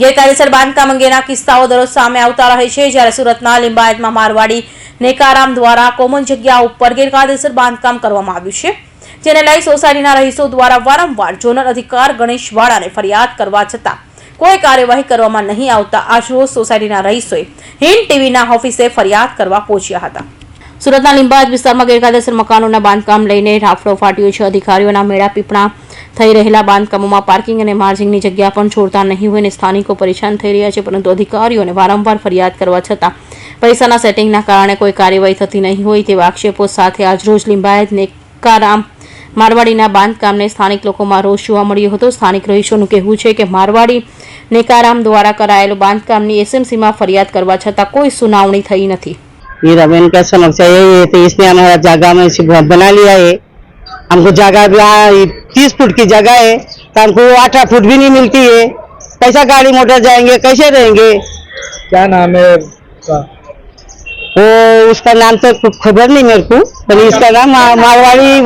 ગેરકાયદેસર બાંધકામ અંગેના કિસ્સાઓ દરરોજ સામે આવતા રહે છે. જ્યારે સુરતના લિંબાયતમાં મારવાડી નેકારામ દ્વારા કોમન જગ્યા ઉપર ગેરકાયદેસર બાંધકામ કરવામાં આવ્યું છે. જેને લઈ સોસાયટીના રહીશો દ્વારા વારંવાર ઝોનલ અધિકાર ગણેશ વાળાને ફરિયાદ કરવા છતાં કોઈ કાર્યવાહી કરવામાં નહીં આવતા આજરોજ સોસાયટીના રહીશોએ હિન્દ ટીવીના ઓફિસે ફરિયાદ કરવા પહોંચ્યા હતા. સુરતના લિંબાયત વિસ્તારમાં ગેરકાયદેસર મકાનોના બાંધકામ લઈને રાફડો ફાટ્યો છે. અધિકારીઓના મેળા પીપણા થઈ રહેલા બાંધકામોમાં પાર્કિંગ અને માર્જિંગની જગ્યા પણ છોડતા નહીં હોય અને સ્થાનિકો પરેશાન થઈ રહ્યા છે પરંતુ અધિકારીઓને વારંવાર ફરિયાદ કરવા છતાં પૈસાના સેટિંગના કારણે કોઈ કાર્યવાહી થતી નહીં હોય તેવા આક્ષેપો સાથે આજરોજ લિંબાયત નેકારામ મારવાડીના બાંધકામને સ્થાનિક લોકોમાં રોષ જોવા મળ્યો હતો સ્થાનિક રહીશોનું કહેવું છે કે મારવાડી નેકારામ દ્વારા કરાયેલું બાંધકામની એસએમસીમાં ફરિયાદ કરવા છતાં કોઈ સુનાવણી થઈ નથી ये रमेन का समस्या यही है तो इसने हमारा जगह में से बना लिया है हमको जगह भी यहाँ तीस फुट की जगह है तो हमको आठ आठ फुट भी नहीं मिलती है। कैसा गाड़ी मोटर जाएँगे कैसे रहेंगे? क्या नाम है उसका? वो उसका नाम तो खबर नहीं मेरे को पर इसका नाम मारवाड़ी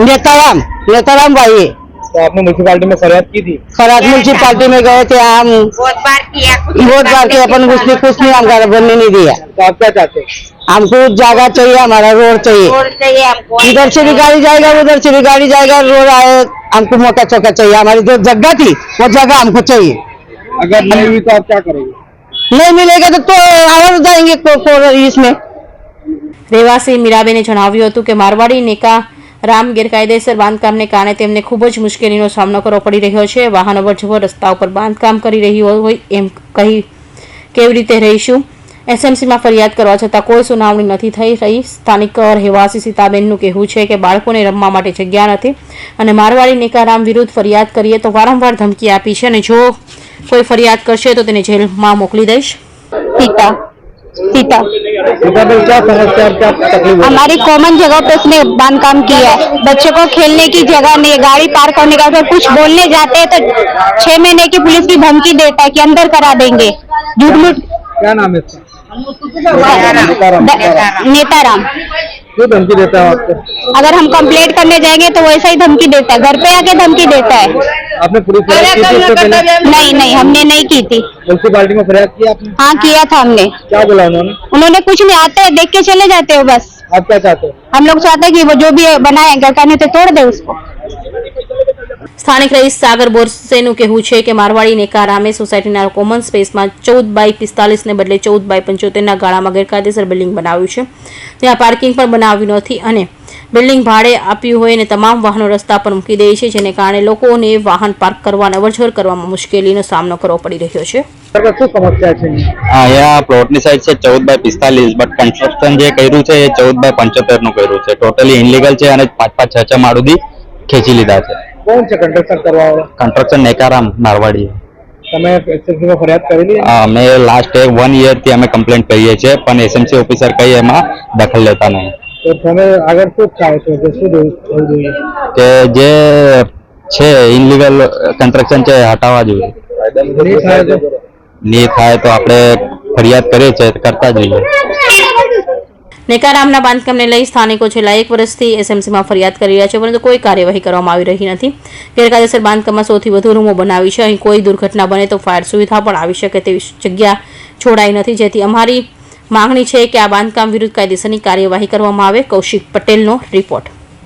नेताराम। नेताराम भाई है। तो आपने म्यूनसिपालिटी में फरियाद की थी? खराब म्यूनसिपालिटी में गए थे हम बहुत बार किया बहुत बार के अपन उसने कुछ नहीं हमको बनने नहीं दिया। तो आप क्या चाहते हैं? हमको जगह चाहिए हमारा रोड चाहिए रोड चाहिए हमको इधर से भी गाड़ी जाएगा उधर से भी गाड़ी जाएगा रोड आए हमको मोटा चौका चाहिए हमारी जो जगह थी वो जगह हमको चाहिए अगर नहीं हुई तो आप क्या करेंगे नहीं मिलेगा तो, तो और जाएंगे को, को, इसमें રહેવાસી મીરાબેને જણાવ્યું હતું કે મારવાડી નેકા રામ ગેરકાયદેસર બાંધકામને કારણે તેમને ખૂબ જ મુશ્કેલીનો સામનો કરવો પડી રહ્યો છે વાહન અવરજવર રસ્તા ઉપર બાંધકામ કરી રહ્યું હોય એમ કહી કેવી રીતે રહીશું એસએમસીમાં ફરિયાદ કરવા છતાં કોઈ સુનાવણી નથી થઈ રહી સ્થાનિક રહેવાસી સીતાબેનનું કહેવું છે કે બાળકોને રમવા માટે જગ્યા નથી અને મારવાડી નેકારામ વિરુદ્ધ ફરિયાદ કરીએ તો વારંવાર ધમકી આપી છે અને જો કોઈ ફરિયાદ કરશે તો તેને જેલમાં મોકલી દઈશ सीता सीता सीताबेन क्या समस्या है क्या तकलीफ है हमारी कॉमन जगह पे उसने बांधकाम किया है बच्चों को खेलने की जगह नहीं है गाड़ी पार्क करने का अगर कुछ बोलने जाते हैं तो छह महीने की पुलिस की धमकी देता है कि अंदर करा देंगे झूठ मूठ क्या नाम है इसका द- नेताराम। क्यों धमकी देता है आपको? अगर हम कंप्लेंट करने जाएँगे तो वैसा ही धमकी देता है। घर पे आके धमकी देता है। आपने की थी पहले नहीं नहीं हमने नहीं की थी। म्यूनसिपालिटी में फरियाद की आपने? हाँ किया था हमने। क्या बोला उन्होंने? उन्होंने कुछ नहीं आते हैं देख के चले जाते हो बस। आप क्या चाहते हैं? हम लोग चाहते हैं कि वो जो भी बनाए गरकाने तो तोड़ दे उसको। સ્થાનિક રહીશ સાગર બોરસેનું કહેવું છે કે મારવાડી નેકારામે સોસાયટીના કોમન સ્પેસમાં ચૌદ બાય પિસ્તાલીસને બદલે ચૌદ બાય પંચોતેરના ગાળામાં ગેરકાયદેસર બિલ્ડિંગ બનાવ્યું છે. ત્યાં પાર્કિંગ પણ બનાવ્યું નથી અને બિલ્ડિંગ ભાડે આપ્યું હોય અને તમામ વાહનો રસ્તા પર મૂકી દે છે જેને કારણે લોકોને વાહન પાર્ક કરવા અને અવરજવર કરવામાં મુશ્કેલીનો સામનો કરવો પડી રહ્યો છે. સર શું છે? અહીંયા પ્લોટની સાઈઝ છે ચૌદ બાય પિસ્તાલીસ બટ કન્સ્ટ્રક્શન જે કર્યું છે એ ચૌદ બાય પંચોતેરનું કર્યું છે. ટોટલી ઇનલીગલ છે અને પાંચ પાંચ છ છ માળુદી ખેંચી લીધા છે. કોણ છે કન્સ્ટ્રક્શન કરવા વાળો કન્સ્ટ્રક્શન નેકારામ મારવાડી. તમે એસએસબી માં ફરિયાદ કરેલી? અમે લાસ્ટ એક વનથી અમે કમ્પ્લેન્ટ કરીએ છીએ પણ એસએમસી ઓફિસર કઈ એમાં દખલ લેતા નહીં. તો તમે આગળ શું ચાહો છો? કે શું થવું જોઈએ? કે જે છે ઇનલીગલ કન્સ્ટ્રક્શન છે હટાવવા જોઈએ. નહીં થાય તો? આપણે ફરિયાદ કરીએ છીએ કરતા જોઈએ નેકારામના બાંધકામને લઈ સ્થાનિકો છેલ્લા એક વર્ષથી એસએમસીમાં ફરિયાદ કરી રહ્યા છે, પરંતુ કોઈ કાર્યવાહી કરવામાં આવી રહી નથી. ગેરકાયદેસર બાંધકામમાં સૌથી વધુ રૂમો બનાવી છે. અહીં કોઈ દુર્ઘટના બને તો ફાયર સુવિધા પણ આવી શકે તેવી જગ્યા છોડાઈ નથી. જેથી અમારી માંગણી છે કે આ બાંધકામ વિરુદ્ધ કાયદેસરની કાર્યવાહી કરવામાં આવે. કૌશિક પટેલનો રિપોર્ટ.